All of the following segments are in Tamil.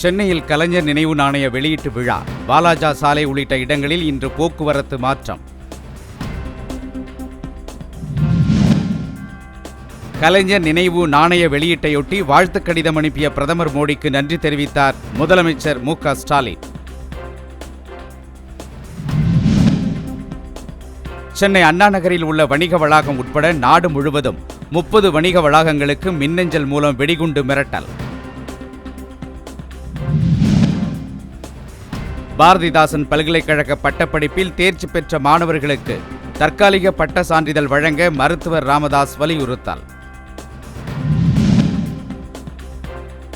சென்னையில் கலைஞர் நினைவு நாணய வெளியீட்டு விழா பாலாஜா சாலை உள்ளிட்ட இடங்களில் இன்று போக்குவரத்து மாற்றம். கலைஞர் நினைவு நாணய வெளியீட்டையொட்டி வாழ்த்துக் கடிதம் அனுப்பிய பிரதமர் மோடிக்கு நன்றி தெரிவித்தார் முதலமைச்சர் மு க ஸ்டாலின். சென்னை அண்ணா நகரில் உள்ள வணிக வளாகம் உட்பட நாடு முழுவதும் முப்பது வணிக வளாகங்களுக்கு மின்னஞ்சல் மூலம் வெடிகுண்டு மிரட்டல். பாரதிதாசன் பல்கலைக்கழக பட்டப்படிப்பில் தேர்ச்சி பெற்ற மாணவர்களுக்கு தற்காலிக பட்ட சான்றிதழ் வழங்க மருத்துவர் ராமதாஸ் வலியுறுத்தல்.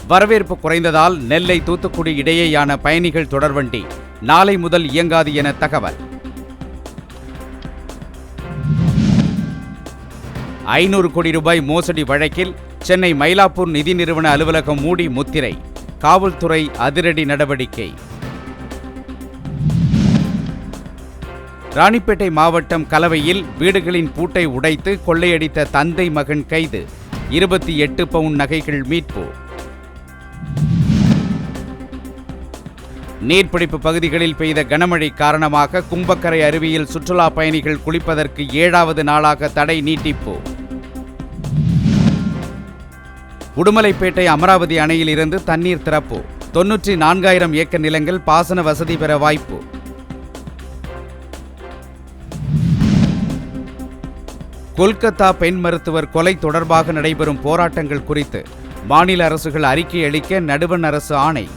வரவேற்பு குறைந்ததால் நெல்லை தூத்துக்குடி இடையேயான பயணிகள் தொடர்வண்டி நாளை முதல் இயங்காது என தகவல். ஐநூறு கோடி ரூபாய் மோசடி வழக்கில் சென்னை மயிலாப்பூர் நிதி நிறுவன அலுவலகம் மூடி முத்திரை. காவல்துறை அதிரடி நடவடிக்கை. ராணிப்பேட்டை மாவட்டம் கலவையில் வீடுகளின் பூட்டை உடைத்து கொள்ளையடித்த தந்தை மகன் கைது. இருபத்தி எட்டு பவுன் நகைகள் மீட்பு. நீர்பிடிப்பு பகுதிகளில் பெய்த கனமழை காரணமாக கும்பக்கரை அருவியில் சுற்றுலா பயணிகள் குளிப்பதற்கு ஏழாவது நாளாக தடை நீட்டிப்பு. உடுமலைப்பேட்டை அமராவதி அணையில் இருந்து தண்ணீர் திறப்பு. தொன்னூற்றி நான்காயிரம் ஏக்கர் நிலங்கள் பாசன வசதி பெற வாய்ப்பு. கொல்கத்தா பெண் மருத்துவர் கொலை தொடர்பாக நடைபெறும் போராட்டங்கள் குறித்து மாநில அரசுகள் அறிக்கை அளிக்க நடுவண் அரசு ஆணை.